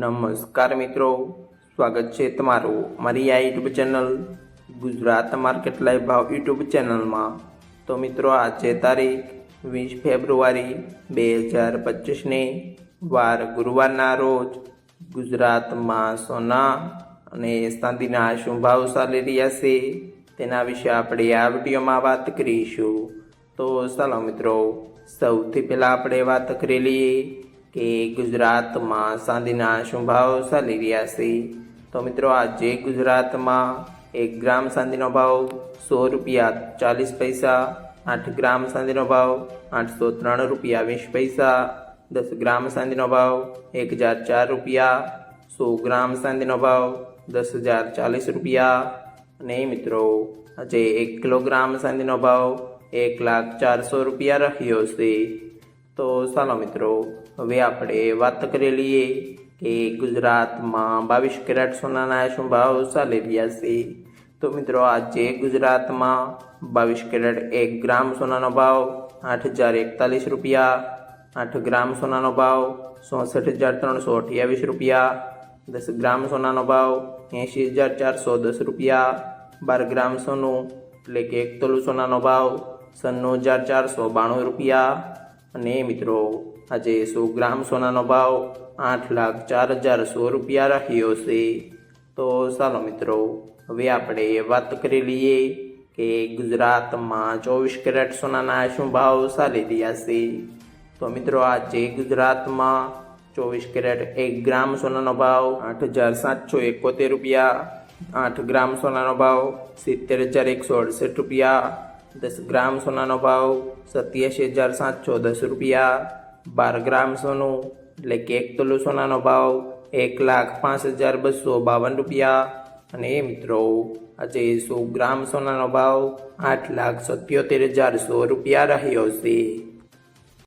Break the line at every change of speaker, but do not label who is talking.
નમસ્કાર મિત્રો. સ્વાગત છે તમારું મારી આ YouTube channel Gujarat market live ભાવ યુટ્યુબ ચેનલમાં. તો મિત્રો, આજે તારીખ વીસ ફેબ્રુઆરી બે હજાર પચીસને વાર ગુરુવારના રોજ ગુજરાતમાં સોના અને ચાંદીના શું ભાવ ચાલી રહ્યા છે તેના વિશે આપણે આ વિડીયોમાં વાત કરીશું. તો ચાલો મિત્રો, સૌથી પહેલાં આપણે વાત કરી લઈએ કે ગુજરાતમાં સાંધીના શું ભાવ ચાલી રહ્યા છે. તો મિત્રો, આજે ગુજરાતમાં એક ગ્રામ સાંધીનો ભાવ સો રૂપિયા ચાલીસ પૈસા, આઠ ગ્રામ સાંધીનો ભાવ આઠસો ત્રણ રૂપિયા વીસ પૈસા, દસ ગ્રામ સાંધીનો ભાવ એક હજાર ચાર રૂપિયા, સો ગ્રામ સાંધીનો ભાવ દસ હજાર ચાલીસ રૂપિયા. અને મિત્રો, આજે એક કિલોગ્રામ સાંધીનો ભાવ એક લાખ ચારસો રૂપિયા રહ્યો છે. તો ચાલો મિત્રો, હવે આપણે વાત કરી લઈએ કે ગુજરાતમાં બાવીસ કેરેટ સોનાના શું ભાવ ચાલી રહ્યા છે. તો મિત્રો, આજે ગુજરાતમાં બાવીસ કેરેટ એક ગ્રામ સોનાનો ભાવ આઠ હજાર એકતાલીસ રૂપિયા, આઠ ગ્રામ સોનાનો ભાવ ચોસઠ હજાર ત્રણસો અઠ્યાવીસ રૂપિયા, દસ ગ્રામ સોનાનો ભાવ એંશી હજાર ચારસો દસ રૂપિયા, બાર ગ્રામ સોનું એટલે કે એક તોલું સોનાનો ભાવ સન્નું હજાર ચારસો બાણું રૂપિયા અને મિત્રો, આજે સો ગ્રામ સોનાનો ભાવ આઠ લાખ ચાર હજાર સો રૂપિયા રહ્યો છે? તો ચાલો મિત્રો, હવે આપણે વાત કરી લઈએ કે ગુજરાતમાં ચોવીસ કેરેટ સોનાના શું ભાવ ચાલી રહ્યા છે? તો મિત્રો, આજે ગુજરાતમાં ચોવીસ કેરેટ એક ગ્રામ સોનાનો ભાવ આઠ હજાર સાતસો એકોતેર રૂપિયા, આઠ ગ્રામ સોનાનો ભાવ સિત્તેર હજાર એકસો અડસઠ રૂપિયા દસ ગ્રામ સોનાનો ભાવ સત્યાસી હજાર સાતસો દસ રૂપિયા. બાર ગ્રામ સોનું એટલે કે એક તોલું સોનાનો ભાવ એક લાખ પાંચ હજાર બસો બાવન રૂપિયા. અને મિત્રો, આજે સો ગ્રામ સોનાનો ભાવ આઠ લાખ સત્યોતેર હજાર સો રૂપિયા રહ્યો છે.